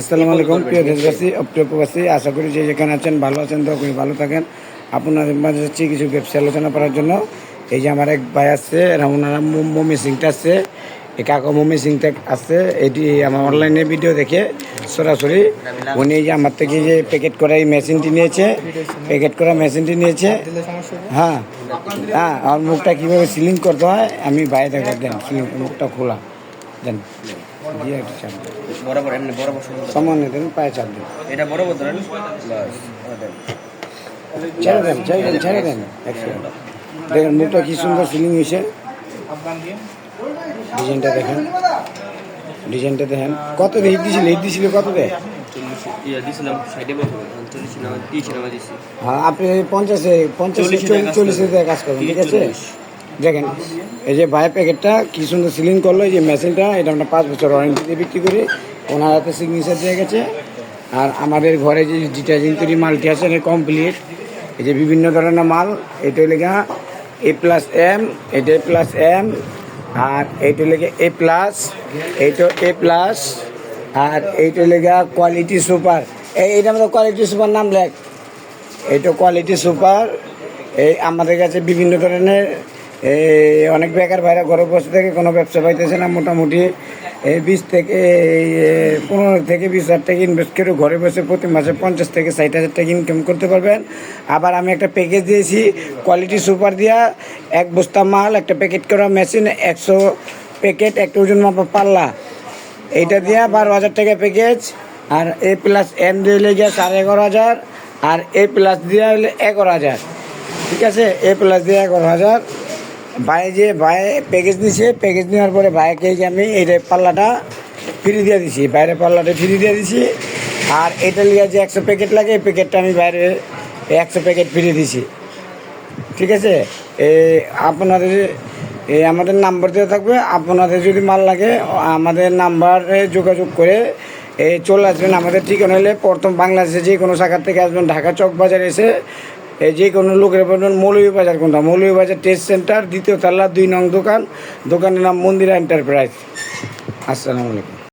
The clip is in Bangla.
আসসালামু আলাইকুম প্রিয় দেশবাসী প্রিয় প্রবাসী আশা করি যে যেখানে আছেন ভালো আছেন তো করি ভালো থাকেন। আপনাদের মাঝে যাচ্ছি কিছু ব্যবসা আলোচনা করার জন্য। এই যে আমার এক ভাই আছে ওনারা মমি সিংটা আছে এই কাকা মমি সিংটা আছে এটি আমার অনলাইনে ভিডিও দেখে সরাসরি উনি যে আমার থেকে যে প্যাকেট করা এই মেশিনটি নিয়েছে প্যাকেট করা মেশিনটি নিয়েছে। হ্যাঁ হ্যাঁ আমার মুখটা কীভাবে সিলিং করতে হয় আমি বাইরে দেখা দেন মুখটা খোলা। দেন। দিয়ে একটু চাপ দেন। বরাবর এমনি বরাবর। সামান্য দেন পায়ে চাপ দেন। এটা বরাবর ধরেন বাস ছেড়ে দেন ছেড়ে দেন ছেড়ে দেন। এক দেখেন মুখটা কি সুন্দর ফিলিং হয়েছে। ডিজাইনটা দেখেন। ডিজাইনটা দেখেন। কত হিট দিছিল? হিট দিছিল কত দিছি। হ্যাঁ আপনি পঞ্চাশে পঞ্চাশে চল্লিশে কাজ করবেন। ঠিক আছে। দেখেন, এই যে ভাই প্যাকেটটা কি সুন্দর সিলিং করল, এই যে মেশিনটা, এটা আমরা পাঁচ বছর ওয়ারেন্টি দিয়ে বিক্রি করি। ওনার হাতে সিগনেচার দিয়ে গেছে। আর আমাদের ঘরে যে ডিটারজেন্ট তৈরি মালটি আছে, এটা কমপ্লিট এই যে বিভিন্ন ধরনের মাল, এটা লেখা এ প্লাস এম এটা এ প্লাস এম আর এইটা লেগে এ প্লাস এইটা এ প্লাস আর এইটা লেগা কোয়ালিটি সুপার এই এইটা আমাদের কোয়ালিটি সুপার নাম লেখ। এইটা কোয়ালিটি সুপার এই, আমাদের কাছে বিভিন্ন ধরনের এই অনেক বেকার ভাইরা ঘরে বসে থেকে কোনো ব্যবসা পাইতেছে না মোটামুটি। এই বিশ থেকে এই পনেরো থেকে বিশ হাজার টাকা ইনভেস্ট করে ঘরে বসে প্রতি মাসে পঞ্চাশ থেকে ষাট হাজার টাকা ইনকাম করতে পারবেন। আবার আমি একটা প্যাকেজ দিয়েছি কোয়ালিটি সুপার দিয়া, এক বস্তা মাল, একটা প্যাকেট করা মেশিন একশো প্যাকেট একটা ওজন মাপা পাল্লা। এইটা দিয়া বারো হাজার টাকা প্যাকেজ আর এ প্লাস এম দিয়ে লেগে সাড়ে এগারো হাজার, আর এ প্লাস দিয়ে হলে এগারো হাজার। ঠিক আছে? এ প্লাস দিয়ে এগারো হাজার। ভাই যে ভাই প্যাকেজ নিছে প্যাকেজ নেওয়ার পরে ভাইকে যে আমি এই পাল্লাটা ফ্রি দিয়ে দিছি বাইরে পাল্লাটা ফ্রি দিয়ে দিছি। আর এটা লিয়ে যে একশো প্যাকেট লাগে, এই প্যাকেটটা আমি বাইরে একশো প্যাকেট ফ্রি দিছি। ঠিক আছে? এই আপনাদের এই আমাদের নাম্বার দেওয়া থাকবে। আপনাদের যদি মাল লাগে, আমাদের নাম্বারে যোগাযোগ করে এই চলে আসবেন। আমাদের ঠিকানা হলে প্রথম বাংলাদেশে যে কোনো শাখার থেকে আসবেন। ঢাকা চক বাজার এসে যে কোনো লোকের বলবেন মৌলী বাজার কোনটা? মৌলী বাজার টেস্ট সেন্টার দ্বিতীয় তাল্লা দুই নং দোকান। দোকানের নাম মন্দিরা এন্টারপ্রাইজ আসসালামু আলাইকুম।